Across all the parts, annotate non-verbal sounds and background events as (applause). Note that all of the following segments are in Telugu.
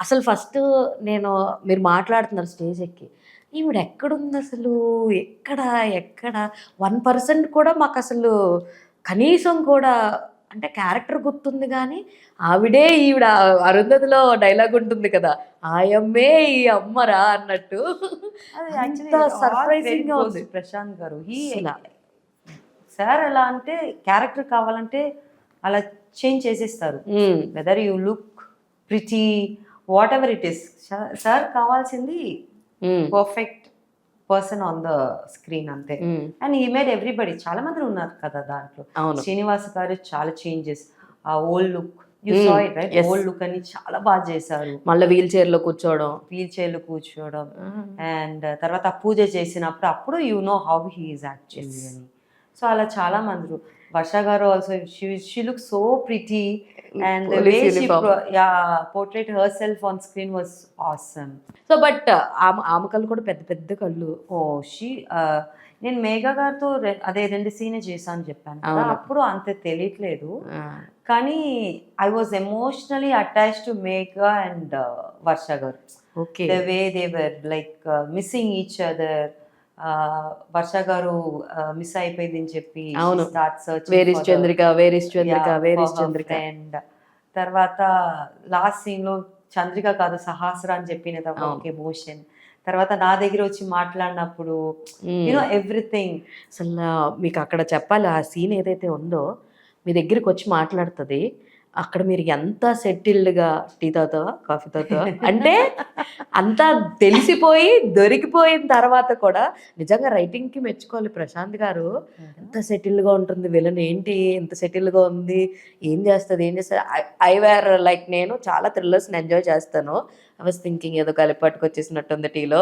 అసలు ఫస్ట్ నేను మీరు మాట్లాడుతున్నారు స్టేజ్ ఎక్కి. ఈవిడ ఎక్కడుంది అసలు ఎక్కడ ఎక్కడ? వన్ పర్సెంట్ కూడా మాకు అసలు కనీసం కూడా అంటే క్యారెక్టర్ గుర్తుంది కానీ ఆవిడే ఈవిడ అరుంధతిలో డైలాగ్ ఉంటుంది కదా ఆయమ్మే ఈ అమ్మరా అన్నట్టు. అది అంత actually all surprising గా credit ఉంది. ప్రశాంత్ గారు. సార్ ఎలా అంటే క్యారెక్టర్ కావాలంటే అలా చేంజ్ చేసేస్తారు. Whether you look pretty whatever it is sir కావాల్సింది perfect person on the screen అంతే. అండ్ ఈ మేడ్ ఎవ్రీబడి చాలా మంది ఉన్నారు కదా దాంట్లో. శ్రీనివాస్ గారు చాలా చేంజెస్ ఆ ఓల్డ్ లుక్. ఓల్డ్ లుక్ అని చాలా బాగా చేశారు. మళ్ళీ వీల్ చైర్లో కూర్చోవడం. వీల్ చైర్లో కూర్చోవడం. అండ్ తర్వాత ఆ పూజ చేసినప్పుడు అప్పుడు you know how he is actually అని సో అలా చాలా మంది Varsha garu also she look so pretty and portrayed herself on screen was awesome so but ఆమె కళ్ళు కూడా పెద్ద పెద్ద కళ్ళు. ఓ షీ uh, నేను మేఘా గారితో అదే రెండు సీనే చేశాను చెప్పాను. అప్పుడు అంత తెలియట్లేదు. కానీ I was emotionally attach to Megha and Varsha garu. Okay the way they were like missing each other Varsha garu miss అయిపోయింది అని చెప్పి అవును. Start search where is Chandrika where is Chandrika where is Chandrika and తర్వాత లాస్ట్ సీన్లో చంద్రిక కాదు సహాస్ర అని చెప్పిన. ఒక ఎమోషన్ తర్వాత నా దగ్గర వచ్చి మాట్లాడినప్పుడు. యూనో ఎవ్రీథింగ్ అసలు మీకు అక్కడ చెప్పాలి ఆ సీన్ ఏదైతే ఉందో మీ దగ్గరికి వచ్చి మాట్లాడుతుంది అక్కడ మీరు ఎంత సెటిల్డ్గా టీ తాగుతావా కాఫీ తాగుతావా అంటే (laughs) అంతా తెలిసిపోయి దొరికిపోయిన తర్వాత కూడా నిజంగా రైటింగ్కి మెచ్చుకోవాలి ప్రశాంత్ గారు. ఎంత సెటిల్గా ఉంటుంది విలన్ ఏంటి? ఎంత సెటిల్గా ఉంది? ఏం చేస్తుంది? ఏం చేస్తుంది? ఐ వేర్ లైక్ నేను చాలా థ్రిల్లర్స్ని ఎంజాయ్ చేస్తాను. ఐ వాస్ థింకింగ్ ఏదో కలిపి పట్టుకొచ్చేసినట్టుంది టీలో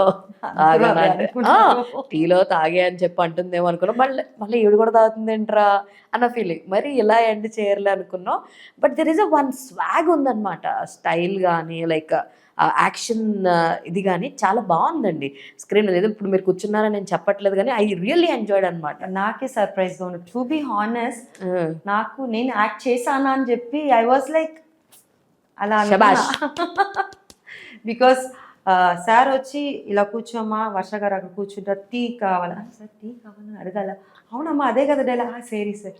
టీలో తాగే అని చెప్పి అంటుందేమో అనుకున్నాం. మళ్ళీ మళ్ళీ ఈవిడ కూడా తాగుతుంది ఏంట్రా అన్న ఫీలింగ్ మరి ఇలా ఎండ్ చేయర్లే అనుకున్నాం. But there is a one swag ఉందన్నమాట. స్టైల్ కానీ లైక్ యాక్షన్ ఇది కానీ చాలా బాగుందండి స్క్రీన్ ఏదో ఇప్పుడు మీరు కూర్చున్నారని నేను చెప్పట్లేదు కానీ ఐ రియల్లీ ఎంజాయ్డ్ అనమాట నాకే సర్ప్రైజ్గా టు బి హానెస్ట్ నాకు నేను యాక్ట్ చేశానా అని చెప్పి ఐ వాజ్ లైక్ అలా. (laughs) బికాస్ సార్ వచ్చి ఇలా కూర్చోమ్మా వర్ష గారు అక్కడ కూర్చుంటారు టీ కావాలా? సార్ టీ కావాలని అడగాల. అవునమ్మా అదే కదా డైలా సరే సార్.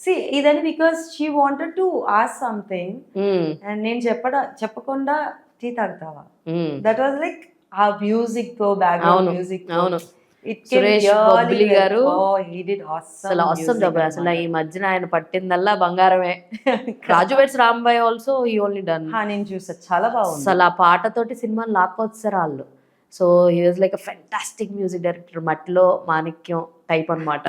సి ఇదని because she wanted to ask something and నేను చెప్పడ చెప్పకుండా టీ తాగుతావా దట్ వాజ్ లైక్ ఆ మ్యూజిక్తో బ్యాక్గ్రౌండ్ మ్యూజిక్ అవును. It Suresh Bobbili garu he did అసలు అవసరం జబ్బు అసలు ఈ మధ్యన ఆయన పట్టిందల్లా బంగారమే. (laughs) రాజు వెట్స్ రాంబాయ్ ఆల్సో ఈ ఓన్లీ డన్ నేను చూసా. చాలా బాగుంది. అసలు ఆ పాటతోటి సినిమాని లాక్కొచ్చారు వాళ్ళు. So he was like a fantastic music director మట్టిలో మాణిక్యం టైప్ అన్నమాట.